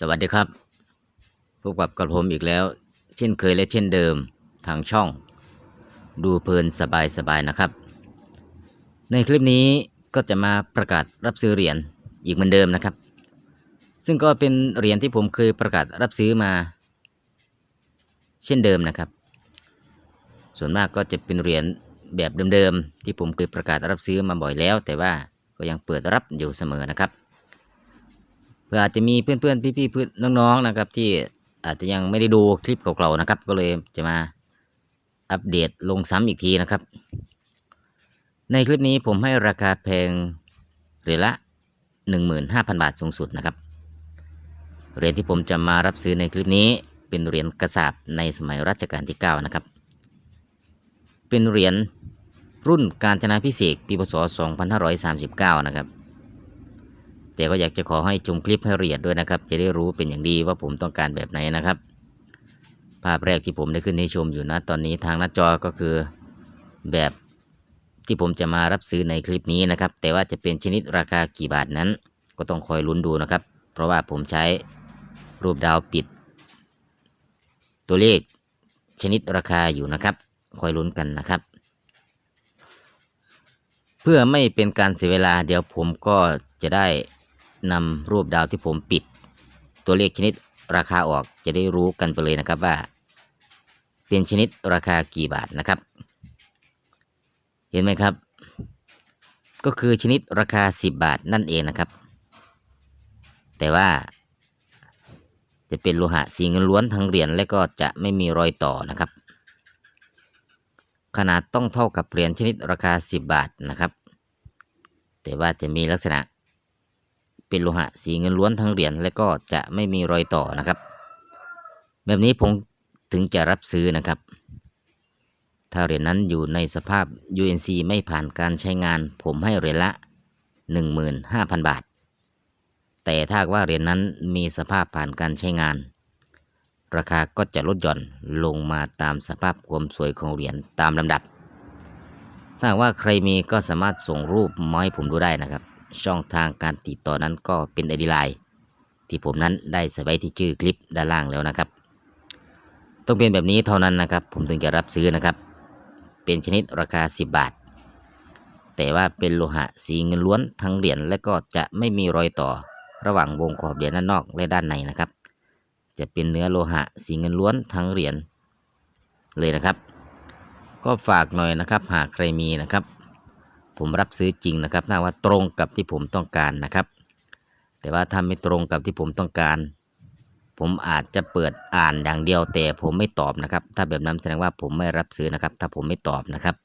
สวัสดีครับพบกับกระผมอีกแล้ว เช่นเคยและเช่นเดิมทางช่อง ดูเพลินสบายสบายนะครับ ในคลิปนี้ก็จะมาประกาศรับซื้อเหรียญอีกเหมือนเดิมนะครับ ซึ่งก็เป็นเหรียญที่ผมเคยประกาศรับซื้อมา เช่นเดิมนะครับ ส่วนมากก็จะเป็นเหรียญแบบเดิมๆที่ผมเคยประกาศรับซื้อมาบ่อยแล้ว แต่ว่าก็ยังเปิดรับอยู่เสมอนะครับ เพื่ออาจจะมีเพื่อนๆพี่ๆเพื่อนน้องๆนะครับ ที่อาจจะยังไม่ได้ดูคลิปเก่าๆนะครับ ก็เลยจะมาอัปเดตลงซ้ำอีกทีนะครับ ในคลิปนี้ผมให้ราคาแพงเหรียญละ 15,000 บาทสูงสุดนะครับเหรียญที่ผมจะมารับซื้อในคลิปนี้เป็นเหรียญกระสาบในสมัยรัชกาลที่ 9 นะครับ เป็นเหรียญรุ่นการจนาพิเศษกปีพศ 2539 นะครับ แต่ก็อยากจะขอให้ชมคลิปให้ละเอียดด้วยนะครับ จะได้รู้เป็นอย่างดีว่าผมต้องการแบบไหนนะครับ ภาพแรกที่ผมได้ขึ้นให้ชมอยู่นะตอนนี้ทางหน้าจอก็คือแบบที่ผมจะมารับซื้อในคลิปนี้นะครับ แต่ว่าจะเป็นชนิดราคากี่บาทนั้น ก็ต้องคอยลุ้นดูนะครับ เพราะว่าผมใช้รูปดาวปิด ตัวเลขชนิดราคาอยู่นะครับ คอยลุ้นกันนะครับ เพื่อไม่เป็นการเสียเวลาเดี๋ยวผมก็จะได้ นำรูปดาวที่ผมปิด ตัวเลขชนิดราคาออกจะได้รู้กันไปเลยนะครับว่า เป็นชนิดราคากี่บาทนะครับ เห็นไหมครับ ก็คือชนิดราคา 10 บาทนั่นเองนะครับ แต่ว่า จะเป็นโลหะสีเงินล้วนทั้งเหรียญและก็จะไม่มีรอยต่อนะครับ ขนาดต้องเท่ากับเหรียญชนิดราคา 10 บาทนะครับ แต่ว่าจะมีลักษณะ เป็นโลหะสีเงินล้วนทั้งเหรียญและก็จะไม่มีรอยต่อนะครับ แบบนี้ผมถึงจะรับซื้อนะครับ ถ้าเหรียญนั้นอยู่ในสภาพ UNC ไม่ผ่านการใช้งาน ผมให้เหรียญละ 15,000 บาท แต่ถ้าว่าเหรียญนั้นมีสภาพผ่านการใช้งาน ราคาก็จะลดหย่อนลงมาตามสภาพความสวยของเหรียญตามลำดับ ถ้าว่าใครมีก็สามารถส่งรูปมาให้ผมดูได้นะครับ ช่องทางการติดต่อนั้นก็เป็นไอดีไลน์ที่ผมนั้นได้ใส่ไว้ที่ชื่อคลิปด้านล่างแล้วนะครับ ต้องเป็นแบบนี้เท่านั้นนะครับ ผมถึงจะรับซื้อนะครับ เป็นชนิดราคา 10 บาท แต่ว่าเป็นโลหะสีเงินล้วนทั้งเหรียญและก็จะไม่มีรอยต่อระหว่างวงขอบเหรียญด้านนอกและด้านในนะครับ จะเป็นเนื้อโลหะสีเงินล้วนทั้งเหรียญเลยนะครับ ก็ฝากหน่อยนะครับ หากใครมีนะครับ ผมรับซื้อจริงนะครับถ้าว่าตรงกับที่ผมต้องการนะครับ แต่ว่าถ้าไม่ตรงกับที่ผมต้องการ ผมอาจจะเปิดอ่านอย่างเดียวแต่ผมไม่ตอบนะครับ ถ้าแบบนั้นแสดงว่าผมไม่รับซื้อนะครับ ถ้าผมไม่ตอบนะครับ